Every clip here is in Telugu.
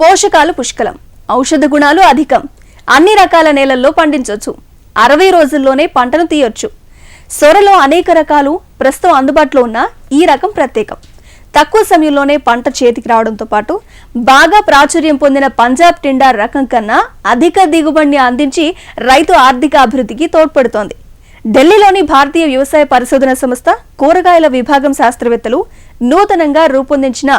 పోషకాలు పుష్కలం. ఔషధ గుణాలు అధికం. అన్ని రకాల నేలల్లో పండించవచ్చు అరవై రోజుల్లోనే పంటను తీయొచ్చు. సొరలో అనేక రకాలు ప్రస్తుతం అందుబాటులో ఉన్న ఈ రకం ప్రత్యేకం. తక్కువ సమయంలోనే పంట చేతికి రావడంతో పాటు బాగా ప్రాచుర్యం పొందిన పంజాబ్ టిండా రకం కన్నా అధిక దిగుబడిని అందించి రైతు ఆర్థిక అభివృద్ధికి తోడ్పడుతోంది. ఢిల్లీలోని భారతీయ వ్యవసాయ పరిశోధన సంస్థ కూరగాయల విభాగం శాస్త్రవేత్తలు నూతనంగా రూపొందించిన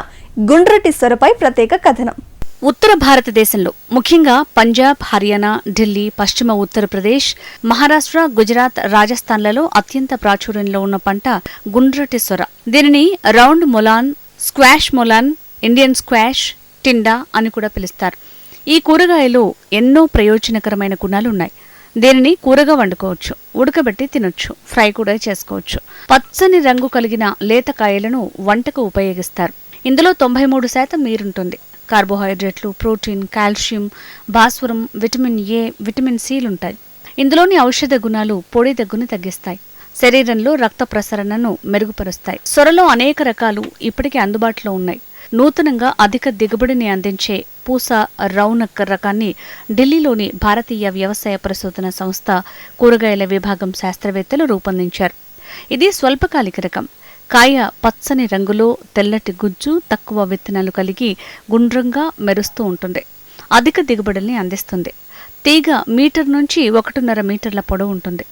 గుండ్రటి సొరపై ప్రత్యేక కథనం. ఉత్తర భారతదేశంలో ముఖ్యంగా పంజాబ్ హర్యానా ఢిల్లీ పశ్చిమ ఉత్తరప్రదేశ్ మహారాష్ట్ర గుజరాత్ రాజస్థాన్లలో అత్యంత ప్రాచుర్యంలో ఉన్న పంట గుండ్రటి సొర. దీనిని round melon squash melon Indian squash tinda అని కూడా పిలుస్తారు. ఈ కూరగాయలు ఎన్నో ప్రయోజనకరమైన గుణాలు ఉన్నాయి. దీనిని కూరగా వండుకోవచ్చు ఉడకబెట్టి తినొచ్చు ఫ్రై కూడా చేసుకోవచ్చు. పచ్చని రంగు కలిగిన లేత కాయలను వంటకు ఉపయోగిస్తారు. ఇందులో తొంభై మూడు శాతం నీరుంటుంది. కార్బోహైడ్రేట్లు ప్రోటీన్ కాల్షియం భాస్వరం విటమిన్ ఏ విటమిన్ సిలుంటాయి ఇందులోని ఔషధ గుణాలు పొడి దగ్గును తగ్గిస్తాయి. శరీరంలో రక్త ప్రసరణను మెరుగుపరుస్తాయి. సొరలో అనేక రకాలు ఇప్పటికే అందుబాటులో ఉన్నాయి. నూతనంగా అధిక దిగుబడిని అందించే పూస రౌనక్ రకాన్ని ఢిల్లీలోని భారతీయ వ్యవసాయ పరిశోధన సంస్థ కూరగాయల విభాగం శాస్త్రవేత్తలు రూపొందించారు. ఇది స్వల్పకాలిక రకం. కాయ పచ్చని రంగులో తెల్లటి గుజ్జు తక్కువ విత్తనాలు కలిగి గుండ్రంగా మెరుస్తూ ఉంటుంది. అధిక దిగుబడుల్ని అందిస్తుంది. తీగ మీటర్ నుంచి ఒకటిన్నర మీటర్ల పొడవు ఉంటుంది.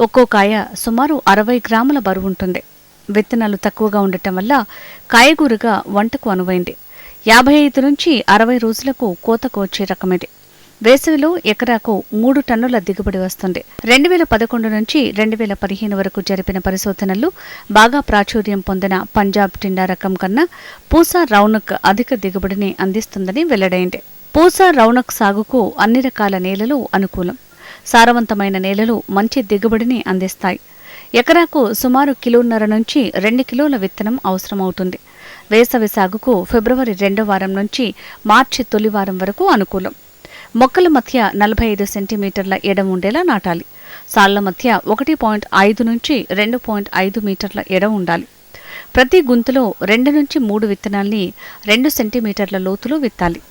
ఒక్కో కాయ సుమారు అరవై గ్రాముల బరువు ఉంటుంది. విత్తనాలు తక్కువగా ఉండటం వల్ల కాయగూరగా వంటకు అనువైంది. యాభై ఐదు నుంచి అరవై రోజులకు కోతకు వచ్చే రకమిది వేసవిలో ఎకరాకు మూడు టన్నుల దిగుబడి వస్తుంది. రెండు వేల పదకొండు నుంచి రెండు వేల పదిహేను వరకు జరిపిన పరిశోధనలు బాగా ప్రాచుర్యం పొందిన పంజాబ్ టిండా రకం కన్నా పూసా రౌనక్ అధిక దిగుబడిని అందిస్తుందని వెల్లడైంది. పూసా రౌనక్ సాగుకు అన్ని రకాల నేలలు అనుకూలం. సారవంతమైన నేలలు మంచి దిగుబడిని అందిస్తాయి. ఎకరాకు సుమారు కిలోన్నర నుంచి రెండు కిలోల విత్తనం అవసరమవుతుంది. వేసవి సాగుకు ఫిబ్రవరి రెండో వారం నుంచి మార్చి తొలి వారం వరకు అనుకూలం. మొక్కల మధ్య నలభై ఐదు సెంటీమీటర్ల ఎడం ఉండేలా నాటాలి. సాళ్ళ మధ్య ఒకటి పాయింట్ ఐదు నుంచి రెండు పాయింట్ ఐదు మీటర్ల ఎడం ఉండాలి. ప్రతి గుంతలో రెండు నుంచి మూడు విత్తనాల్ని రెండు సెంటీమీటర్ల లోతులో విత్తాలి.